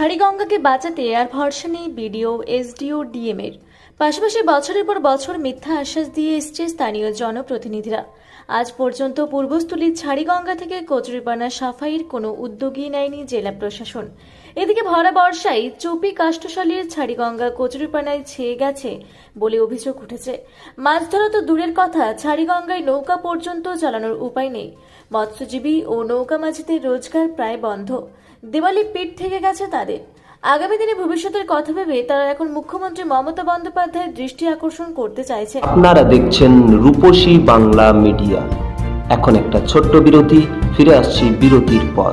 হাড়িগঙ্গাকে বাঁচাতে আর ভরসা নেই বিডিও, এসডিও ডিএম এর পাশাপাশি বছরের পর বছর মিথ্যা আশ্বাস দিয়ে এসছে স্থানীয় জনপ্রতিনিধিরা। আজ পর্যন্ত পূর্বস্থলীর ছাড়িগঙ্গা থেকে কচুরিপানা সাফাইয়ের কোনো উদ্যোগই নেয়নি জেলা প্রশাসন। এদিকে ভরা বর্ষায় চুপি কাষ্ঠশালীর ছাড়িগঙ্গা কচুরিপানায় ছেয়ে গেছে বলে অভিযোগ উঠেছে। মাছ ধরা তো দূরের কথা, ছাড়িগঙ্গায় নৌকা পর্যন্ত চালানোর উপায় নেই। মৎস্যজীবী ও নৌকা মাঝিদের রোজগার প্রায় বন্ধ। দেওয়ালি পিঠ থেকে গেছে তাদের। আগামী দিনে ভবিষ্যতের কথা ভেবে তারা এখন মুখ্যমন্ত্রী মমতা বন্দ্যোপাধ্যায়ের দৃষ্টি আকর্ষণ করতে চাইছে। আপনারা দেখছেন রূপসী বাংলা মিডিয়া। এখন একটা ছোট্ট বিরতি, ফিরে আসছি বিরতির পর।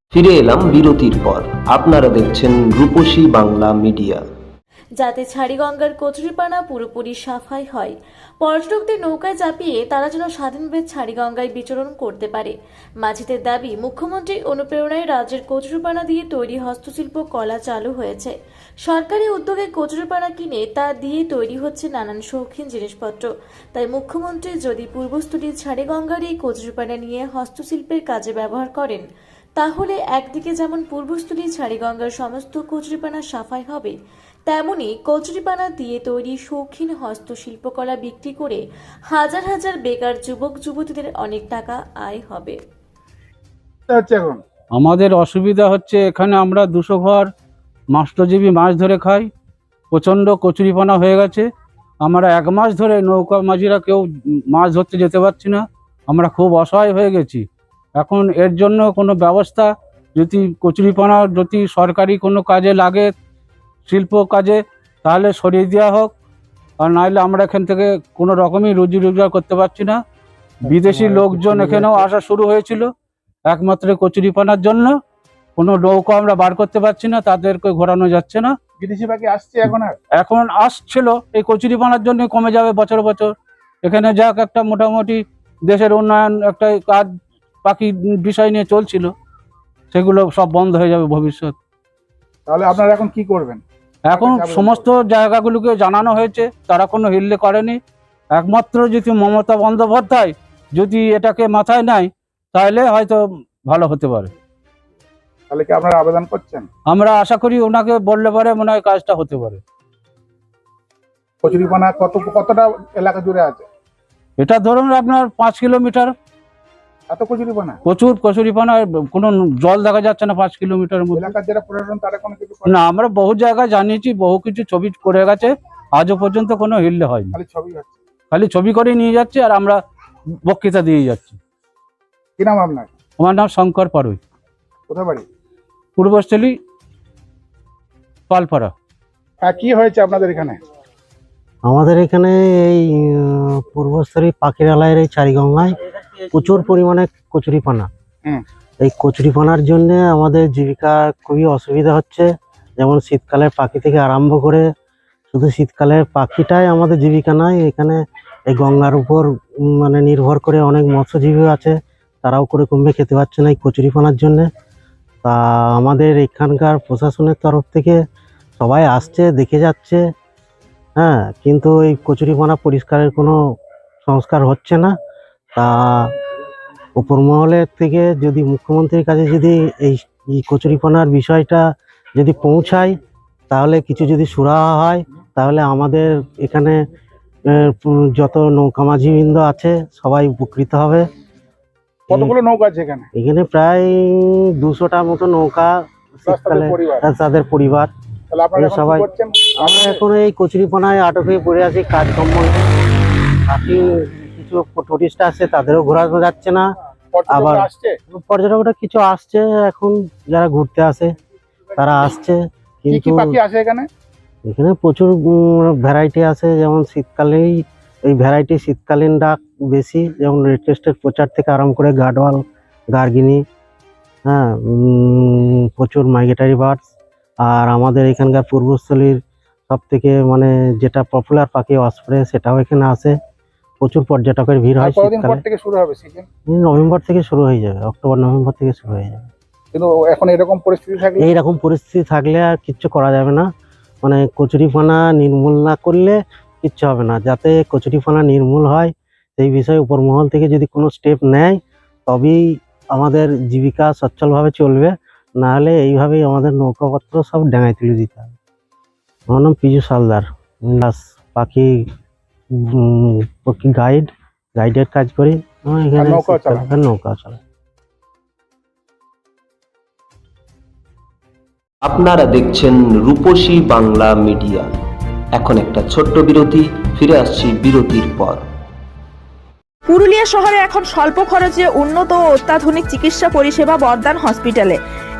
ফিরে এলাম বিরতির পর। আপনারা দেখছেন রূপসী বাংলা মিডিয়া। যাতে ছাড়িগঙ্গার কচুরিপানা পুরোপুরি সাফাই হয়। পর্যটকদের নৌকায় চাপিয়ে তারা যেন স্বাধীনভাবে ছাড়িগঙ্গায় বিচরণ করতে পারে। মাঝিদের দাবি মুখ্যমন্ত্রীর অনুপ্রেরণায় রাজ্যের কচুরিপানা দিয়ে তৈরি হস্তশিল্প কলা চালু হয়েছে। সরকারি উদ্যোগে কচুরিপানা কিনে তা দিয়ে তৈরি হচ্ছে নানান শৌখিন জিনিসপত্র। তাই মুখ্যমন্ত্রী যদি পূর্বস্থলীর ছাড়িগঙ্গার এই কচুরিপানা নিয়ে হস্তশিল্পের কাজে ব্যবহার করেন তাহলে একদিকে যেমন পূর্বস্থলী ছাড়িগঙ্গার সমস্ত কচুরিপানা সাফাই হবে তেমনি কচুরিপানা দিয়ে তৈরি শৌখিন হস্তশিল্পকলা বিক্রি করে হাজার হাজার বেকার যুবক যুবতীদের অনেক টাকা আয় হবে। আমাদের অসুবিধা হচ্ছে এখানে আমরা দুশো ঘর মাস্টরজীবী মাছ ধরে খাই প্রচণ্ড কচুরিপানা হয়ে গেছে। আমরা এক মাস ধরে নৌকা মাঝিরা কেউ মাছ ধরতে যেতে পারছি না আমরা খুব অসহায় হয়ে গেছি। এখন এর জন্য কোনো ব্যবস্থা যদি কচুরিপানা যদি সরকারি কোনো কাজে লাগে শিল্প কাজে তাহলে সরিয়ে দেওয়া হোক। আর নাহলে আমরা এখান থেকে কোনো রকমই রুজি রোজগার করতে পারছি না। বিদেশি লোকজন এখানেও আসা শুরু হয়েছিল। একমাত্র কচুরিপানার জন্য। কোনো নৌকা আমরা বার করতে পারছি না তাদেরকে ঘোরানো যাচ্ছে না। বিদেশি পাখি আসছে এখন আর? এখন আসছিল এই কচুরিপানার জন্য কমে যাবে বছর বছর। এখানে যাক একটা মোটামুটি দেশের উন্নয়ন একটা কাজ বাকি বিষয় নিয়ে চলছিল সেগুলো সব বন্ধ হয়ে যাবে ভবিষ্যৎ। তাহলে আপনারা এখন কি করবেন? এখন সমস্ত জায়গাগুলোকে জানানো হয়েছে তারা কোনো হিল্লে করেনি। একমাত্র যদি মমতা বন্দ্যোপাধ্যায় যদি এটাকে মাথায় নেয় তাহলে হয়তো ভালো হতে পারে। তাহলে কি আপনারা আবেদন করছেন? আমরা আশা করি ওনাকে বললে পারে মনে হয় কাজটা হতে পারে। কচুরিপানা কত কতটা এলাকা জুড়ে আছে? এটা ধরুন আপনার পাঁচ কিলোমিটার এত কচুরিপানা প্রচুর কচুরিপানা কোনো জল দেখা যাচ্ছে না পাঁচ কিলোমিটার মধ্যে। যারা প্রশাসন তারা কোনো কিছু না আমরা বহু জায়গায় জানিয়েছি বহু কিছু ছবি করে গেছে আজও পর্যন্ত কোনো হিল্লে হয়নি। খালি ছবি খালি ছবি করে নিয়ে যাচ্ছে আর আমরা বক্তৃতা দিয়ে যাচ্ছি। কি নাম আপনার? আমার নাম শঙ্কর পারুই। কোথায় বাড়ি? পূর্বস্থলী পালপাড়া। হ্যাঁ কি হয়েছে আপনাদের এখানে? আমাদের এখানে এই পূর্বস্থলী পাখিরালয়ের এই চারিগঙ্গায় প্রচুর পরিমাণে কচুরিপানা। এই কচুরিপানার জন্য আমাদের জীবিকা খুবই অসুবিধা হচ্ছে। যেমন শীতকালের পাখি থেকে আরম্ভ করে শুধু শীতকালের পাখিটাই আমাদের জীবিকা নয় এখানে এই গঙ্গার উপর মানে নির্ভর করে অনেক মৎস্যজীবী আছে। তারাও করে কমবে খেতে পারছে না এই কচুরিপানার জন্যে। তা আমাদের এখানকার প্রশাসনের তরফ থেকে সবাই আসছে দেখে যাচ্ছে। হ্যাঁ কিন্তু এই কচুরিপানা পরিষ্কারের কোনো সংস্কার হচ্ছে না। তা উপর মহলের থেকে যদি মুখ্যমন্ত্রীর কাছে যদি এই এই কচুরিপানার বিষয়টা যদি পৌঁছায় তাহলে কিছু যদি সুরাহা হয় তাহলে আমাদের এখানে যত নৌকা মাঝিবৃন্দ আছে সবাই উপকৃত হবে। কতগুলো নৌকা আছে এখানে? এখানে প্রায় দুশোটা মতো নৌকা শীতকালে তাদের পরিবার। সবাই- আমরা এখন এই কচুরিপানায় আটক হয়ে পড়ে আছি কাজকর্ম নেই। কিছু টুরিস্ট আসছে তাদেরও ঘোরানো যাচ্ছে না। আবার- আসছে? পর্যটকরা কিছু আসছে এখন যারা ঘুরতে আসে তারা আসছে। কিন্তু এখানে? প্রচুর ভ্যারাইটি আছে। যেমন শীতকালেই এই ভ্যারাইটি শীতকালীন ডাক বেশি যেমন রেড টেস্টের প্রচার থেকে আরম্ভ করে গাডওয়াল গার্গিনি হ্যাঁ প্রচুর মাইগ্রেটারি বার্ডস আর আমাদের এখানকার পূর্বস্থলীর সব থেকে মানে যেটা পপুলার পাখি অসপ্রে সেটাও এখানে আসে। প্রচুর পর্যটকের ভিড় হয় শীতকালে। থেকে শুরু হবে সিজন নভেম্বর থেকে শুরু হয়ে যাবে অক্টোবর নভেম্বর থেকে শুরু হয়ে যাবে। কিন্তু এখন এরকম পরিস্থিতি থাকলে? এইরকম পরিস্থিতি থাকলে আর কিচ্ছু করা যাবে না। মানে কচুরিপানা নির্মূল না করলে কিচ্ছু হবে না। যাতে কচুরিপানা নির্মূল হয় সেই বিষয়ে উপরমহল থেকে যদি কোনো স্টেপ নেয় তবেই আমাদের জীবিকা সচ্ছলভাবে চলবে। না হলে এইভাবেই আমাদের নৌকাপত্র সব ডাঙায় তুলে দিতে হবে। আমার নাম পিজু সালদার দাস পাখি গাইড গাইডের কাজ করি? এখানে? শীতকালে নৌকা চালাই আপনারা দেখছেন রূপসী বাংলা মিডিয়া। এখন একটা ছোট্ট বিরতি ফিরে আসছি বিরতির পর। পুরুলিয়া শহরে এখন স্বল্প খরচে উন্নত ও অত্যাধুনিক চিকিৎসা পরিষেবা বর্ধমান হসপিটালে।